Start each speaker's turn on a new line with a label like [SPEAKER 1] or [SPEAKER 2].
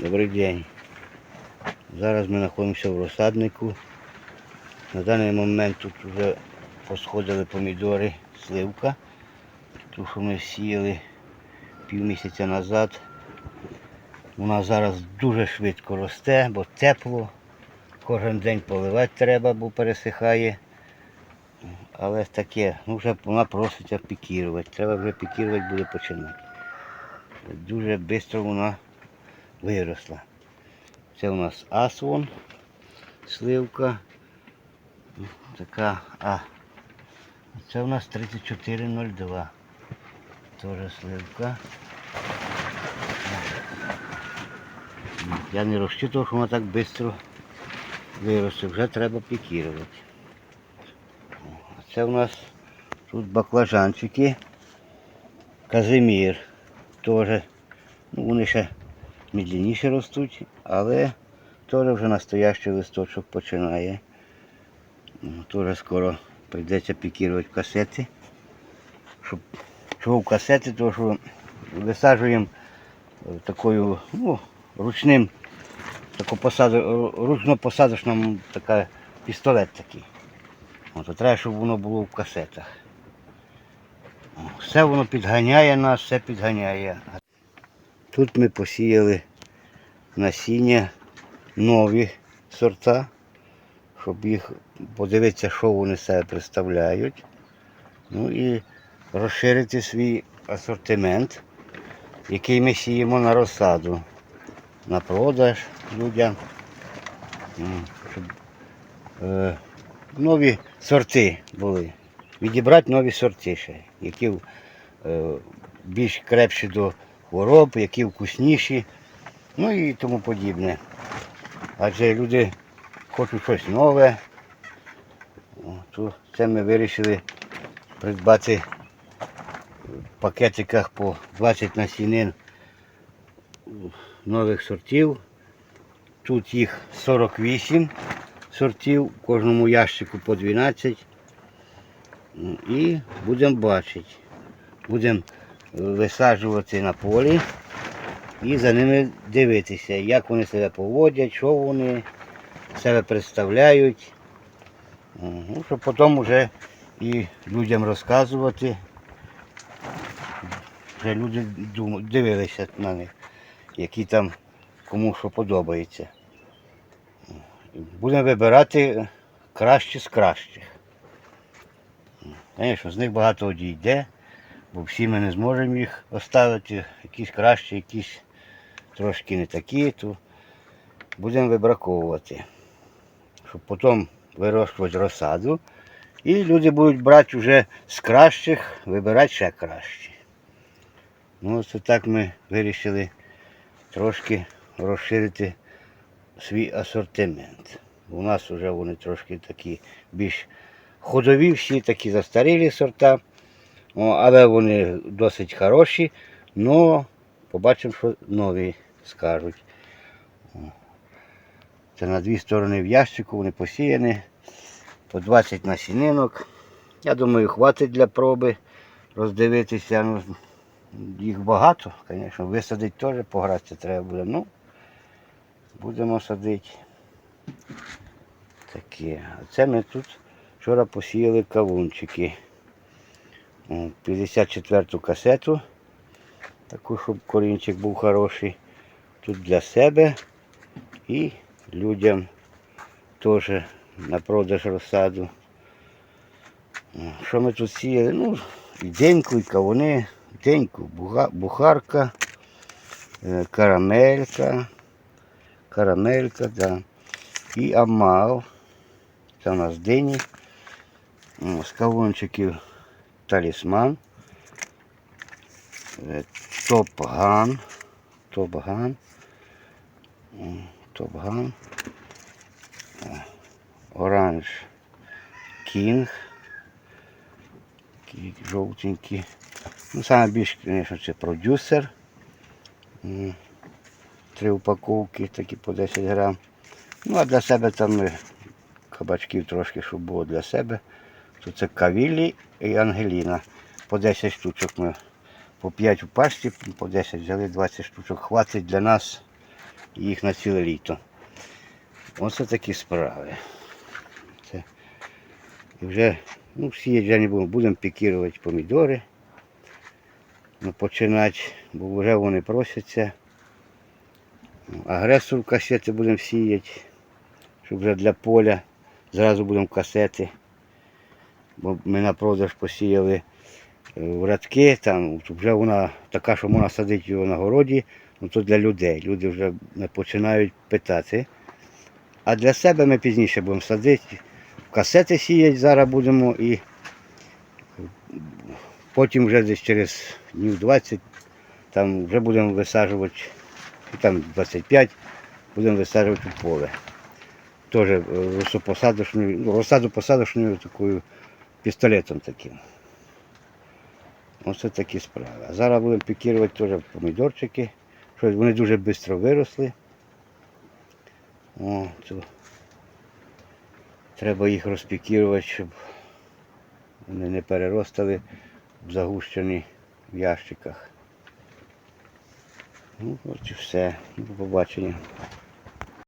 [SPEAKER 1] Добрий день. Зараз ми знаходимося в розсаднику. На даний момент тут вже посходили помідори, сливка. Ту, що ми сіяли пів місяця назад. Вона зараз дуже швидко росте, бо тепло. Кожен день поливати треба, бо пересихає. Але таке, ну вже вона проситься пікірувати. Треба вже пікірувати буде починати. Дуже швидко вона виросла. Це у нас асвон, сливка. Така, а це у нас 3402. Теж сливка. Я не розчитував, що вона так швидко виросте. Вже треба пікірувати. Це у нас тут баклажанчики. Казимір. Теж. Ну, вони ще медленніше ростуть, але теж вже настоящий листочок починає. Ну, Теж скоро прийдеться пікірувати касети. Щоб, чого в касети, тому що висаджуємо е, такою, ну, ручним, посаду, ручно посадочному така пістолет такий. От, то треба, щоб воно було в касетах. Все воно підганяє нас, все підганяє. Тут ми посіяли насіння нові сорта, щоб їх подивитися, що вони себе представляють. Ну і розширити свій асортимент, який ми сіємо на розсаду, на продаж людям. Щоб е, нові сорти були. Відібрати нові сорти ще, які е, більш крепші до хвороб, які вкусніші, ну і тому подібне. Адже люди хочуть щось нове. То це ми вирішили придбати в пакетиках по 20 насінин нових сортів. Тут їх 48 сортів, в кожному ящику по 12. Ну, І будемо бачити. Будемо висаджувати на полі і за ними дивитися, як вони себе поводять, що вони себе представляють. Ну, щоб потім вже і людям розказувати. Вже люди дивилися на них, які там кому що подобається. Будемо вибирати кращі з кращих. Звісно, з них багато одійде, бо всі ми не зможемо їх оставити, якісь кращі, якісь трошки не такі, то будемо вибраковувати, щоб потім вирощувати розсаду. І люди будуть брати вже з кращих, вибирати ще кращі. Ну, ось так ми вирішили трошки розширити свій асортимент. У нас вже вони трошки такі більш ходові, всі такі застарілі сорта, але вони досить хороші, але побачимо, що нові скажуть. Це на дві сторони в ящику, вони посіяні, по 20 насінинок. Я думаю, хватить для проби роздивитися. Ну, їх багато, звісно, висадити теж погратися треба буде. Ну, будемо садити. Таке. А це ми тут вчора посіяли кавунчики. О, 54-ту касету. Таку, щоб корінчик був хороший. Тут для себе і людям теж на продаж розсаду. Що ми тут сіяли? Ну, деньку, і кавуни, деньку, бухарка, е, карамелька, карамелька, да. І амал. Це у нас дині. З кавунчиків талісман. Е, Топган. Топган. Топган. Е, Оранж Кінг. Такі жовтенькі. Ну, саме більше, звісно, це продюсер. Три упаковки, такі по 10 грам. Ну, а для себе там кабачків трошки, щоб було для себе. То це кавілі і Ангеліна. По 10 штучок ми по 5 у пачці, по 10 взяли 20 штучок. Хватить для нас їх на ціле літо. Оце такі справи. Це. І вже ну, сіяти вже будемо, будемо пікірувати помідори. Ну, починати, бо вже вони просяться. Агресор касети будемо сіяти, щоб вже для поля. Зразу будемо касети. Бо ми на продаж посіяли е, в рядки, там вже вона така, що можна садити його на городі, ну то для людей. Люди вже починають питати. А для себе ми пізніше будемо садити. Касети сіяти зараз будемо і потім вже десь через днів 20 там вже будемо висаджувати, там 25 будемо висаджувати у поле. Теж е, розсадочною, ну, розсаду посадочною такою пістолетом таким. Оце такі справи. А зараз будемо пікірувати теж помідорчики. Щось вони дуже швидко виросли. О, то треба їх розпікірувати, щоб вони не переростали загущені в ящиках. Ну, от і все. До побачення.